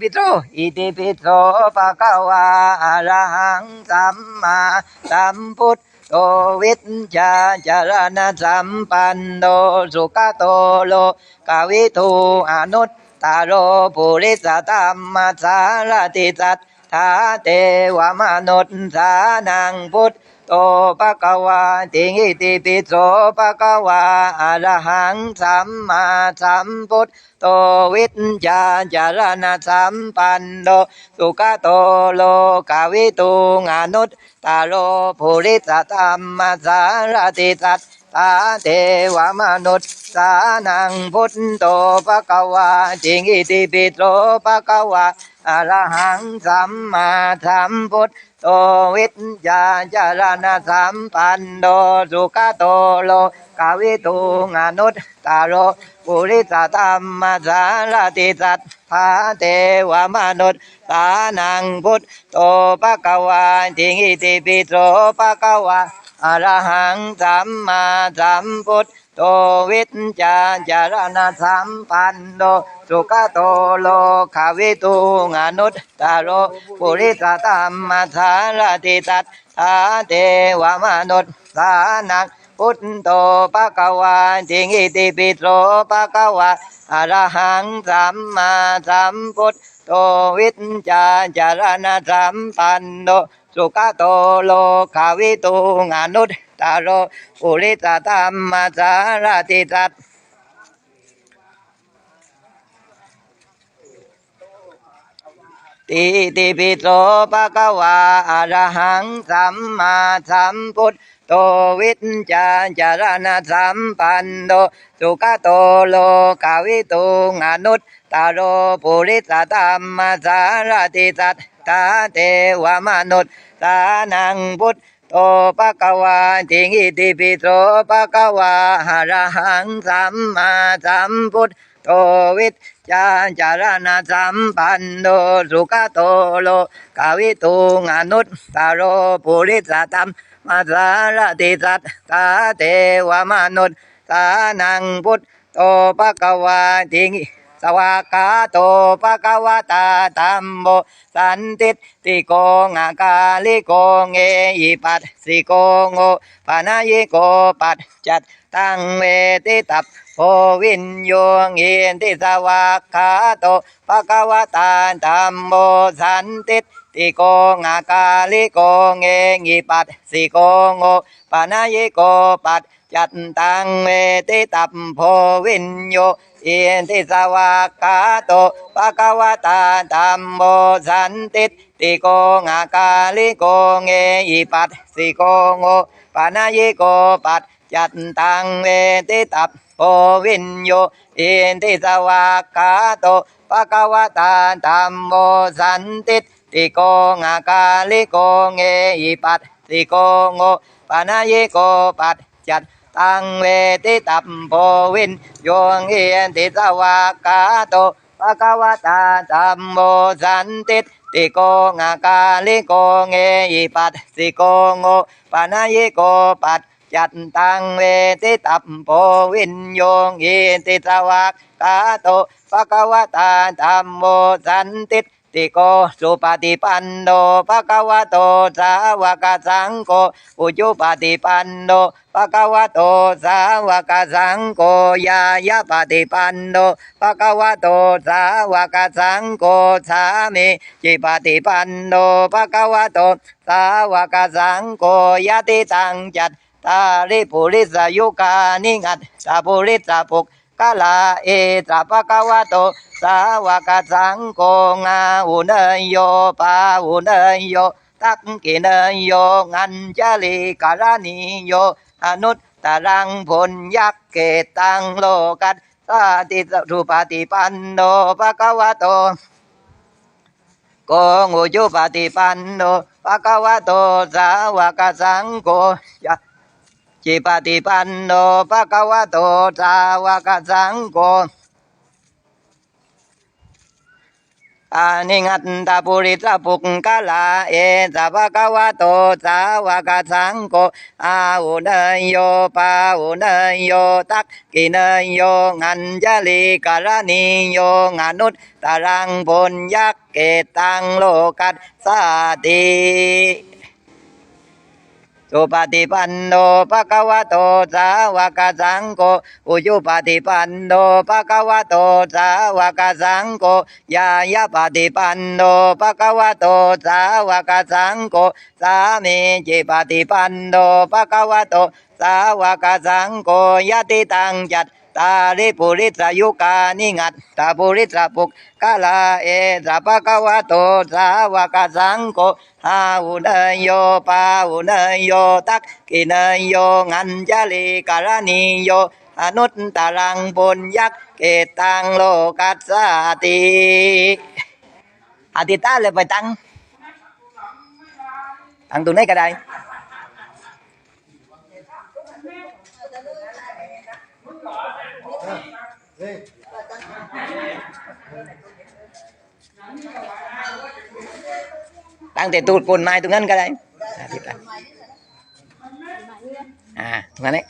ปิโตอิติปิโสภะคะวาอะระหังสัมมาสัมพุทธโตวิชชาจารณสัมปันโนสุขโตโลกาวิทูอนุตตาโรปุริสธรรมสารติสัทธาเทวมนุษสานังพุทธโตภะคะวาติงิติปิโสภะคะวาอะระหังสัมมาสัมพุทโตวิชญาจารณสัมปันโนสุขโตโลกาวิตุงอนุตตาโรภูริสธรรมสารติสัตตาเทวมนุษย์สานังพุทโตภะคะวาติงิติปิโสภะคะวาอรหังสัมมาสัมพุทโตวิชญาจารณสัมปันโนสุขโตโลกาวิตุงอนุตตาโร ปุริสธรรมสารติสัทธาเทวมนุษย์สานังพุทธโตภะคะวาติงิติปิโสภะคะวาอรหังสัมมาสัมพุทธโตวิชญาจารณสัมปันโนสุขโตโลกาวิตุงอนุตตาโรปุริสธรรมสารติสัทธาเทวมนุษย์สานัง พุทโตภะคะวาจิงิติปิโสภะคะวาอะระหังสัมมาสัมพุทโตวิชญาจารณะสัมปันโนสุขโตโลกาวิตุงอนุตตาโรปุริสธรรมสารติสัตติติปิโสภะคะวาอะระหังสัมมาสัมพุทธ โตวิชญาจารณสัมปันโนสุขโตโลกาวิตุงอนุตตาโรปุริสธรรมสารติสัตตาเทวมนุษย์สานังพุทธ โตภะคะวาติงิติปิโสภะคะวาอะระหังสัมมาสัมพุทโตวิจาจารณะสัมปันโนสุขโตโลกาวิตุงอนุตตาโรปุริสธรรมมาสารติสัตตาเทวมนุษย์สานังพุทโตภะคะวาติงิ สวากาโตปะกวตาธรมโมสันติติโกงากาลิโกเงยิปัสสิโกโงปานายิโกปัจจัต ตังเวติตัพโพวินโยงเยนติสวากขาโตภะคะวะตาธัมโมสันติติโกงากาลิโกเงงิปัสสิโกโงปานายโกปัจจัตตังเวติตัพโพวินโยเยนติสวากขาโตภะคะวตาธัมโมสันติติโกงากาลิโกเงยิปัสสิโกโงปานายโกปัจ จัตตังเวติตัพโอวินโยอินทิสวากขาโตภะคะวะตาธัมโมสันติติโกงากาลิโกเงอิปัสสิโกโงปานายิโกปัจจัตตังเวติตัมโพวินโยงอินทิสวากขาโตภะคะวะตาธัมโมสันติติโกงากาลิโกเงอิปัสสิโกโงปานายิโกปัจ จัตตังเวทิตัมโพวินโยงอิติสวากกาโตภะคะวะตาธัมโมสันติติโกสุปฏิปันโนภะคะวะโตสาวกสังโฆอุจุปฏิปันโนภะคะวะโตสาวกสังโฆยายาปฏิปันโนภะคะวะโตสาวกสังโฆสามิจิปฏิปันโนภะคะวะโตสาวกสังโฆยะติตังจัต ตาลิปุริสยุกานิงัดสาปุริสปุกกาลาเอตระปะกวะโตสาวกสังโฆงาอุเนยโยปาอุเนยโยตักกิเนยโยงันจาลิการานิโยอนุตต จุปฏิปันโนภะคะวะโตสาวกสังโฆยะจิปฏิปันโนภะคะวะโตสาวกสังโฆอานิงัตตาปุริสปุกกะลาเอสะภะคะวะโตสาวกสังโฆอาหุเนยโยปาหุเนยโยตักกิเนยโยงันจลิกรณีโยงานุตตรังปุญยักเกตังโลกัสสาติ สุปฏิปันโนภะคะวะโตสาวกสังโฆอุยุปฏิปันโนภะคะวะโตสาวกสังโฆยายาปฏิปันโนภะคะวะโตสาวกสังโฆสามีจิปฏิปันโนภะคะวะโตสาวกสังโฆยะติตังจัต ตาริปุริสยุกานิงัตตาปุริสปุกกะลาเอสะภะคะวะโตสาวกสังโฆอาหุเนยโยปาหุเนยโยตักกิเนยโยงันจลิการณีโยอนุตตรังปุญยักเกตังโลกัสสติอธิษฐาเลยไปตั้งตั้งตรงไหนก็ได้ ตั้งแต่ตูดปนไม้ตรงนั้นก็ได้อธิษฐานอ่าตรงนั้นแหละ